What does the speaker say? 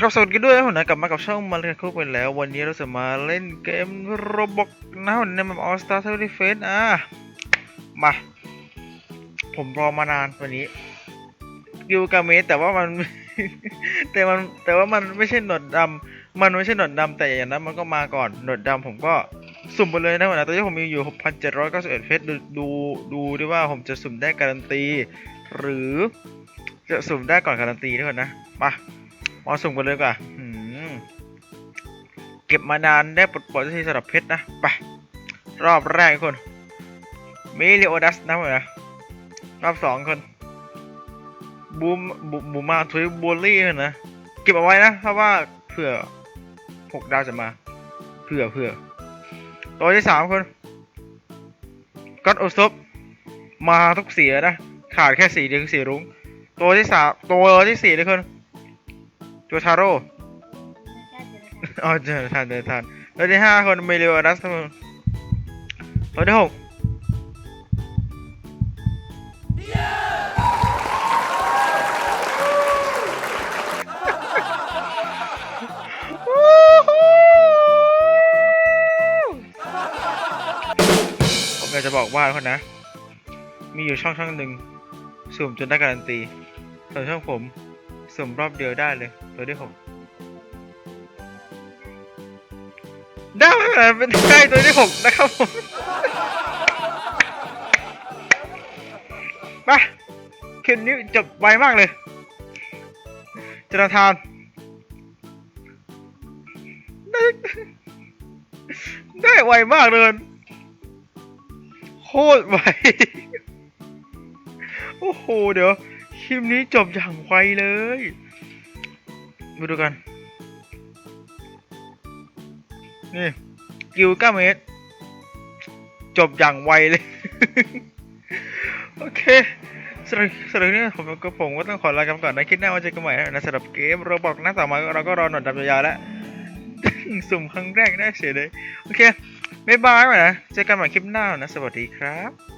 ครับสวัสดีด้วยนะกลับมากับช่องมาเลยคุกไปแล้ว วันนี้เราจะมาเล่นเกมโรบอกนะในแบบออสตาเทอร์เฟสอะมา ผมรอมานานวันนี้กิวกาเมสแต่ว่ามัน แต่มันแต่ว่ามันไม่ใช่หนวดดำมันไม่ใช่หนวดดำแต่อย่างนั้นมันก็มาก่อนหนวดดำผมก็สุ่มไปเลยนะผมนะตอนนี้ผมมีอยู่ 6,791เฟสดูดูดูด้วยว่าผมจะสุ่มได้การันตี หรือจะสุ่มได้ก่อนการันตีด้วยนะมา มาสุ่มกันเลยดีกว่าหืมเก็บมานานได้ปลดปล่อยที่สำหรับเพชรนะ ไป รอบแรกคนมิลิโอดัสนะผมนะรอบสองคนบูมบูบูมาทุยบูลลี่นะ เก็บเอาไว้นะเพราะว่าเผื่อหกดาวจะมาเผื่อเผื่อตัวที่สามคนก็อดโอซบมาทุกเสียนะ ขาดแค่สีเดียวคือสีรุ้ง ตัวที่สามตัวที่สี่เลยคน จูทาโร่อ๋อเจอทันเจอทันตัวที่ห้าคนเมลิโอดัสครับผมตัวที่หกผมอยากจะบอกว่าคนนะ มีอยู่ช่องช่องหนึ่งสุ่มจนได้การันตีส่วนช่องผม สุ่มรอบเดียวได้เลย ตัวที่หกได้เป็นใกล้ตัวที่หกนะครับผมมาคลิปนี้จบไวมากเลยจนาธานได้ได้ไวมากเลยโคตรไวโอ้โห เดี๋ยว คลิปนี้จบอย่างไวเลย มาดูกัน นี่ กิวก้าเมตร จบอย่างไวเลย โอเคสำหรับสำหรับนี้ผมก็ผมก็ต้องขอลากันก่อนนะคิดหน้าว่าเจะกันใหม่นะสำหรับเกมเราบอกนะต่อมาเราก็รอหนวดดำยาวๆแล้วสุ่มครั้งแรกได้เสียเลย โอเค บ๊ายบายนะ เจอกันใหม่คลิปหน้านะ สวัสดีครับ